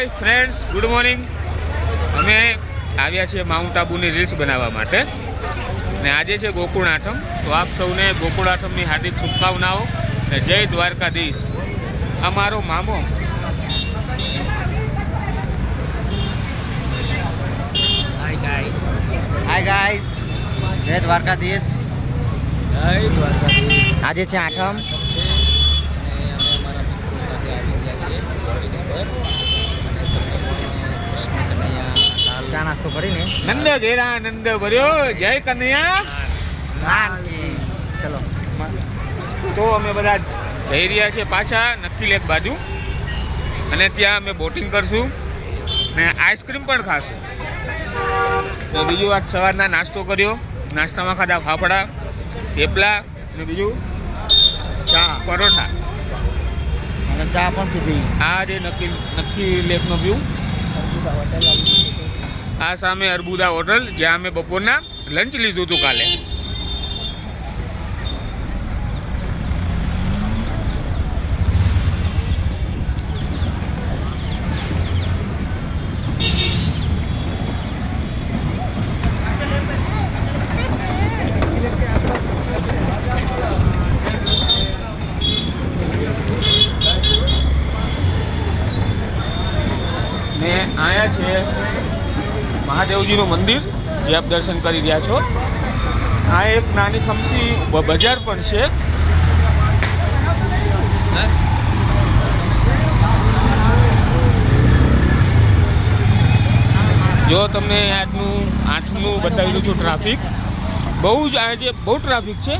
Hi friends good morning અમે આવ્યા છીએ માઉન્ટ આબુની રીલ્સ બનાવવા માટે. ને આજે છે ગોકુળ આઠમ તો આપ સૌને ગોકુળ આઠમની હાર્દિક શુભકામનાઓ ને જય દ્વારકાધીશ. આ મારો મામો. હાય ગાઈસ જય દ્વારકાધીશ. જય દ્વારકાધીશ. આજે છે આઠમ અને અમે અમારા મિત્રો સાથે આવી ગયા છીએ બોર્ડિંગ પર અને તમને કૃષ્ણ કનૈયા લાલ ચા નાસ્તો કરીને નંદ ઘેરા નંદ ભર્યો. જય કનૈયા. ચલો. તો અમે બધા જઈ રહ્યા છીએ પાછા નક્કી લેક બાજુ. અને ત્યાં અમે બોટિંગ કરશું. ને આઈસ્ક્રીમ પણ ખાશું. ને બીજું આજ સવારના નાસ્તો કર્યો. નાસ્તામાં ખાધા ફાફડા થેપલા ને બીજું ચા. પરોઠા. અને ચા પણ પીધી. આ જે નક્કી નક્કી લેકનો વ્યૂ આ સામે અર્બુદા હોટલ જ્યાં અમે બપોરના લંચ લીધું હતું કાલે. ને અહીંયા છે મહાદેવજીનું મંદિર, જે આપ દર્શન કરી રહ્યા છો. આ એક નાની ખમસી બજાર પણ છે. જો તમને આજનું આઠનું બતાવી દઉં છું ટ્રાફિક. બહુ જ આજે બહુ ટ્રાફિક છે.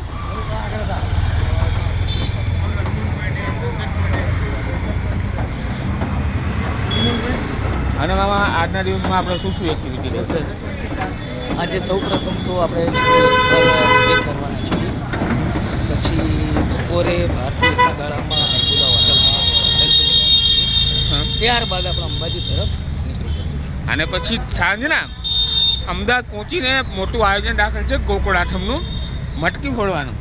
અને મામા આજના દિવસમાં આપણે શું શું એક્ટિવિટી રહેશે? આજે સૌ પ્રથમ તો આપણે એક કરવાના છીએ. પછી બપોરે ભારતીય ગાળામાં અર્બુદા હોટલમાં. ત્યારબાદ આપણે અંબાજી તરફ નીકળી જશું. અને પછી સાંજના અમદાવાદ પહોંચીને મોટું આયોજન રાખેલ છે ગોકુળ આઠમનું મટકી ફોડવાનું.